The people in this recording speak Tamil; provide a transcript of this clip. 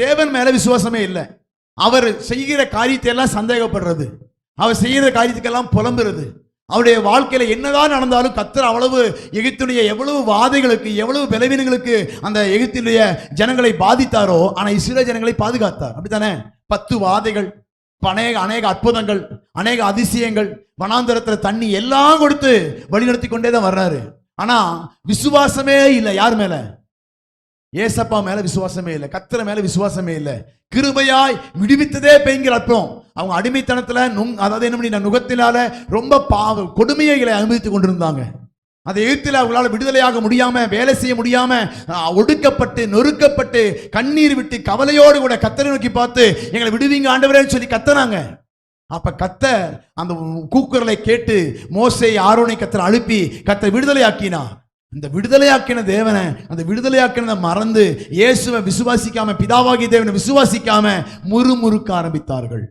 தேவன் மேல விசுவாசமே இல்லை. அவர் செய்கிற காரியத்தை எல்லாம் சந்தேகப்படுறது. அவர் செய்கிற காரியத்துக்கெல்லாம் புலம்புறது. அவருடைய வாழ்க்கையில என்னதான் நடந்தாலும் கத்தர் அவ்வளவு எகிப்துடைய எவ்வளவு வாதைகளுக்கு எவ்வளவு பலவீனங்களுக்கு அந்த எகிப்தினுடைய ஜனங்களை பாதித்தாரோ ஆனா இஸ்ரேல் ஜனங்களை பாதுகாத்தார். அப்படித்தானே? பத்து வாதைகள் அநேக அநேக அற்புதங்கள் அநேக அதிசயங்கள் வனாந்தரத்தில் தண்ணி எல்லாம் கொடுத்து வழிநடத்தி கொண்டே தான் வர்றாரு. ஆனா விசுவாசமே இல்லை யார் மேல? ஏசப்பா மேல விசுவாசமே இல்லை கத்திர மேல விசுவாசமே இல்லை. கிருபையாய் விடுவித்ததே பெய்கிற அர்த்தம் அவங்க அடிமைத்தனத்துல நுங் அதாவது என்ன பண்ணி நுகத்தினால ரொம்ப பாவ கொடுமைகளை அனுபவித்துக் கொண்டிருந்தாங்க. அதை எழுத்தில் அவங்களால விடுதலையாக முடியாம வேலை செய்ய முடியாம ஒடுக்கப்பட்டு நொறுக்கப்பட்டு கண்ணீர் விட்டு கவலையோடு கூட கத்தரை நோக்கி பார்த்து எங்களை விடுவீங்க ஆண்டவரேன்னு சொல்லி கத்தனாங்க. அப்ப கத்தர் அந்த கூக்குரலை கேட்டு மோசை ஆரோனை கத்தர் அழுப்பி விடுதலை ஆக்கினா அந்த விடுதலையாக்கின தேவனை அந்த விடுதலையாக்கினதை மறந்து இயேசுவை விசுவாசிக்காம பிதாவாகிய தேவனை விசுவாசிக்காம முறுமுறுக்க ஆரம்பித்தார்கள்.